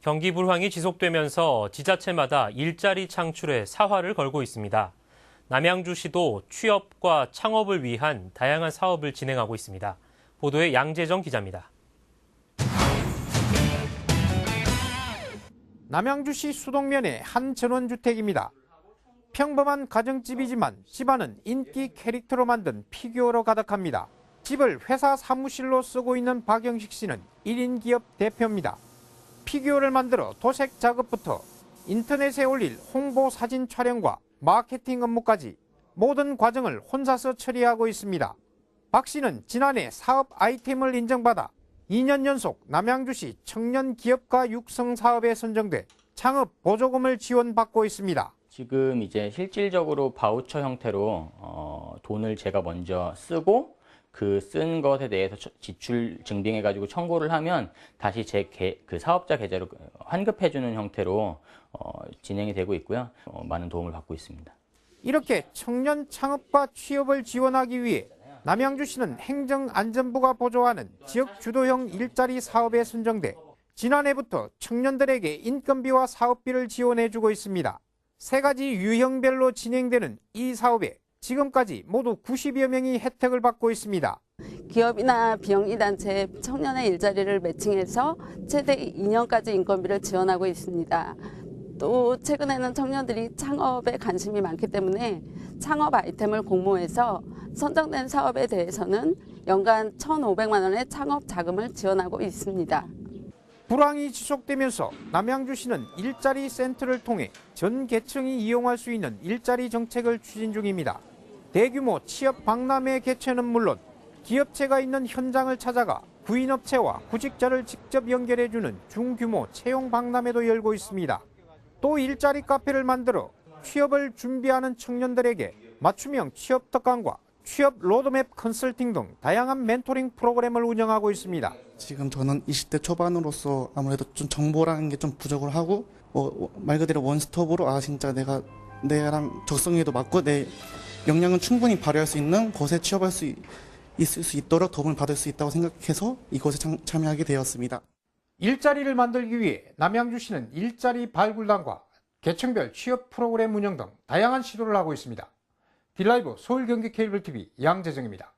경기 불황이 지속되면서 지자체마다 일자리 창출에 사활을 걸고 있습니다. 남양주시도 취업과 창업을 위한 다양한 사업을 진행하고 있습니다. 보도에 양재정 기자입니다. 남양주시 수동면의 한 전원주택입니다. 평범한 가정집이지만 집안은 인기 캐릭터로 만든 피규어로 가득합니다. 집을 회사 사무실로 쓰고 있는 박영식 씨는 1인 기업 대표입니다. 피규어를 만들어 도색 작업부터 인터넷에 올릴 홍보 사진 촬영과 마케팅 업무까지 모든 과정을 혼자서 처리하고 있습니다. 박 씨는 지난해 사업 아이템을 인정받아 2년 연속 남양주시 청년 기업가 육성 사업에 선정돼 창업 보조금을 지원받고 있습니다. 지금 이제 실질적으로 바우처 형태로 어, 돈을 제가 먼저 쓰고 그 쓴 것에 대해서 처- 지출 증빙해 가지고 청구를 하면 다시 제 그 사업자 계좌로 환급해 주는 형태로 어, 진행이 되고 있고요. 어, 많은 도움을 받고 있습니다. 이렇게 청년 창업과 취업을 지원하기 위해 남양주시는 행정안전부가 보조하는 지역 주도형 일자리 사업에 선정돼 지난해부터 청년들에게 인건비와 사업비를 지원해주고 있습니다. 세 가지 유형별로 진행되는 이 사업에 지금까지 모두 90여 명이 혜택을 받고 있습니다. 기업이나 비영리단체 청년의 일자리를 매칭해서 최대 2년까지 인건비를 지원하고 있습니다. 또 최근에는 청년들이 창업에 관심이 많기 때문에 창업 아이템을 공모해서 선정된 사업에 대해서는 연간 1,500만 원의 창업 자금을 지원하고 있습니다. 불황이 지속되면서 남양주시는 일자리 센터를 통해 전 계층이 이용할 수 있는 일자리 정책을 추진 중입니다. 대규모 취업 박람회 개최는 물론 기업체가 있는 현장을 찾아가 구인업체와 구직자를 직접 연결해주는 중규모 채용 박람회도 열고 있습니다. 또 일자리 카페를 만들어 취업을 준비하는 청년들에게 맞춤형 취업 특강과 취업 로드맵 컨설팅 등 다양한 멘토링 프로그램을 운영하고 있습니다. 지금 저는 20대 초반으로서 아무래도 좀 정보라는 게 좀 부족을 하고 어, 말 그대로 원스톱으로 아 진짜 내가 내랑 적성에도 맞고 내 역량은 충분히 발휘할 수 있는 곳에 취업할 수 있- 있을 수 있도록 도움을 받을 수 있다고 생각해서 이곳에 참, 참여하게 되었습니다. 일자리를 만들기 위해 남양주시는 일자리 발굴단과 계층별 취업 프로그램 운영 등 다양한 시도를 하고 있습니다. 딜라이브 서울 경기 케이블 TV 양재정입니다.